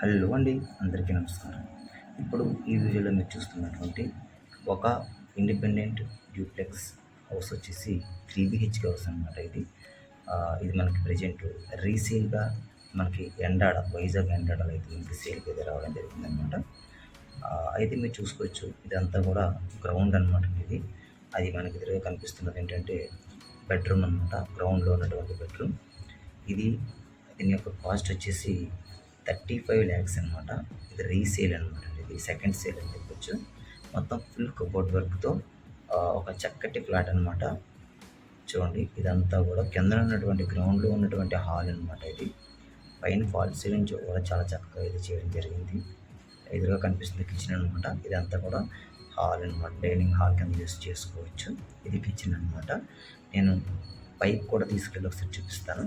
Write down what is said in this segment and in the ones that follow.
Hello అండి అందరికీ నమస్కారం. ఇప్పుడు ఈ వీడియోలో మీరు చూస్తున్నటువంటి ఒక ఇండిపెండెంట్ డ్యూప్లెక్స్ హౌస్ వచ్చేసి త్రీ బిహెచ్కే హౌస్ అనమాట ఇది. ఇది మనకి ప్రజెంట్ రీసేల్గా మనకి ఎండాడ వైజాగ్ ఎండాడలో అయితే మనకి సేల్కి అయితే రావడం జరిగిందనమాట అయితే మీరు చూసుకోవచ్చు ఇదంతా కూడా గ్రౌండ్ అనమాట ఇది. అది మనకి ఎదురుగా కనిపిస్తున్నది ఏంటంటే బెడ్రూమ్ అనమాట గ్రౌండ్లో ఉన్నటువంటి బెడ్రూమ్. ఇది దీని యొక్క కాస్ట్ వచ్చేసి థర్టీ ఫైవ్ ల్యాక్స్ అనమాట ఇది రీసేల్ అనమాట ఇది సెకండ్ సేల్ అని చెప్పొచ్చు. మొత్తం ఫుల్ కబోర్డ్ వర్క్తో ఒక చక్కటి ఫ్లాట్ అనమాట చూడండి ఇదంతా కూడా కింద ఉన్నటువంటి గ్రౌండ్లో ఉన్నటువంటి హాల్ అనమాట ఇది. పైన ఫాల్ సీలింగ్ కూడా చాలా చక్కగా ఇది చేయడం జరిగింది. ఎదురుగా కనిపిస్తుంది కిచెన్ అనమాట ఇదంతా కూడా హాల్ అనమాట డైనింగ్ హాల్ కింద యూస్ చేసుకోవచ్చు. ఇది కిచెన్ అనమాట నేను పైప్ కూడా తీసుకెళ్ళి ఒకసారి చూపిస్తాను.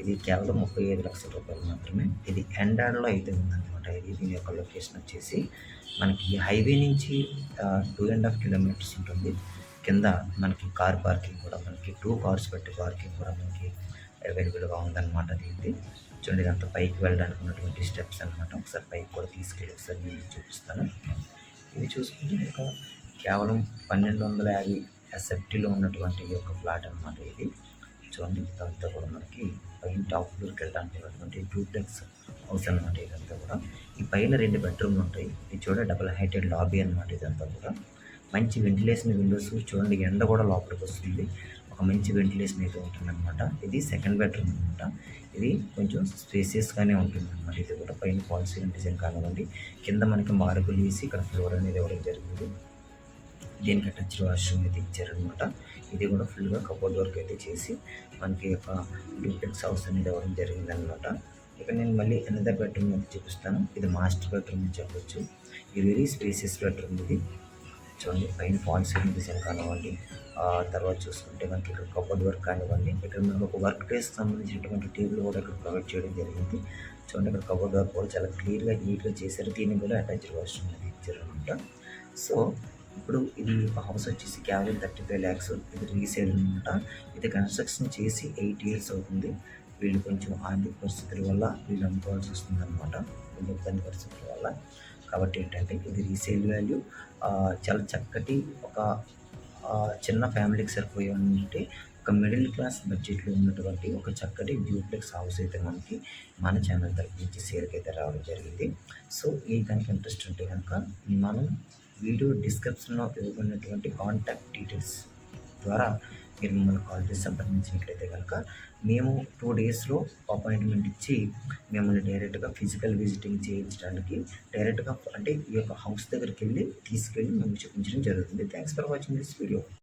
ఇది కేవలం ముప్పై ఐదు లక్షల రూపాయలు మాత్రమే. ఇది ఎండాడ్లో అయితే ఉందన్నమాట. ఇది దీని యొక్క లొకేషన్ వచ్చేసి మనకి హైవే నుంచి టూ అండ్ హాఫ్ కిలోమీటర్స్ ఉంటుంది. కింద మనకి కార్ పార్కింగ్ కూడా మనకి టూ కార్స్ పెట్టి పార్కింగ్ కూడా మనకి అవైలబుల్గా ఉందన్నమాట దీనికి చూడండి ఇదంతా పైకి వెళ్ళడానికి ఉన్నటువంటి స్టెప్స్ అనమాట ఒకసారి పైకి కూడా తీసుకెళ్ళి ఒకసారి నేను చూపిస్తాను. ఇది చూసుకుంటే ఒక కేవలం పన్నెండు వందల యాభై ఎస్ఎఫ్టీలో ఉన్నటువంటి ఈ యొక్క ఫ్లాట్ అనమాట ఇది. చూడండి ఇదంతా కూడా మనకి పైన టాప్ ఫ్లోర్కి వెళ్ళడానికి ఉన్నటువంటి డూప్లెక్స్ హౌస్ అనమాట ఇదంతా కూడా. ఈ పైన రెండు బెడ్రూమ్లు ఉంటాయి. ఇది చూడ డబుల్ హైటెడ్ లాబీ అనమాట ఇదంతా కూడా. మంచి వెంటిలేషన్ విండోస్ చూడండి ఎండ కూడా లోపలికి వస్తుంది. ఒక మంచి వెంటిలేషన్ అయితే ఉంటుందన్నమాట. ఇది సెకండ్ బెడ్రూమ్ అనమాట ఇది కొంచెం స్పేసియస్గానే ఉంటుంది అనమాట ఇది కూడా పైన పాలసీ డిజైన్ కానివ్వండి కింద మనకి మార్బుల్ వేసి ఇక్కడ ఫ్లోర్ అనేది ఇవ్వడం జరిగింది దీనికి టచ్ వాష్రూమ్ అయితే ఇచ్చారనమాట ఇది కూడా ఫుల్గా కబోర్డ్ వర్క్ అయితే చేసి మనకి ఒక డూప్లెక్స్ హౌస్ అనేది ఇవ్వడం జరిగింది అనమాట ఇక నేను మళ్ళీ అనదర్ బెడ్రూమ్ అయితే చూపిస్తాను. ఇది మాస్టర్ బెడ్రూమ్ అని చెప్పొచ్చు. ఇది వెరీ స్పేసియస్ బెడ్రూమ్ ఇది. చూడండి పైన ఫాల్ సీలింగ్ డిజైన్ కానివ్వండి తర్వాత చూసుకుంటే మనకి ఇక్కడ కబోర్డ్ వర్క్ కానివ్వండి ఇక్కడ మనకు ఒక వర్క్ ప్లేస్ సంబంధించినటువంటి టేబుల్ కూడా ఇక్కడ ప్రొవైడ్ చేయడం జరిగింది. చూడండి ఇక్కడ కబోర్డ్ వర్క్ కూడా చాలా క్లియర్గా నీట్గా చేశారు. దీనికి కూడా అటాచ్డ్ వాష్రూమ్ అనేది ఇచ్చారు అనమాట సో ఇప్పుడు ఈ హౌస్ వచ్చేసి కేవలం థర్టీ ఫైవ్ ల్యాక్స్ ఇది రీసేల్ అనమాట ఇది కన్స్ట్రక్షన్ చేసి ఎయిట్ ఇయర్స్ అవుతుంది. వీళ్ళు కొంచెం ఆర్థిక పరిస్థితుల వల్ల వీళ్ళు అమ్ముకోవాల్సి వస్తుంది అనమాట కొన్ని ఇబ్బంది పరిస్థితుల వల్ల. కాబట్టి ఏంటంటే ఇది రీసేల్ వాల్యూ. చాలా చక్కటి ఒక చిన్న ఫ్యామిలీకి సరిపోయే అంటే ఒక మిడిల్ క్లాస్ బడ్జెట్లో ఉన్నటువంటి ఒక చక్కటి డ్యూప్లెక్స్ హౌస్ అయితే మనకి మన ఛానల్ తరఫు నుంచి సేల్కి అయితే రావడం జరిగింది. సో ఈ కనుక ఇంట్రెస్ట్ ఉంటే కనుక మనం వీడియో డిస్క్రిప్షన్లో ఇవ్వబడినటువంటి కాంటాక్ట్ డీటెయిల్స్ ద్వారా మీరు మమ్మల్ని కాల్ చేసి సంప్రదించినట్లయితే కనుక మేము టూ డేస్లో అపాయింట్మెంట్ ఇచ్చి మిమ్మల్ని డైరెక్ట్గా ఫిజికల్ విజిటింగ్ చేయించడానికి డైరెక్ట్గా అంటే ఈ యొక్క హౌస్ దగ్గరికి వెళ్ళి తీసుకెళ్ళి మేము చూపించడం జరుగుతుంది. Thanks for watching this video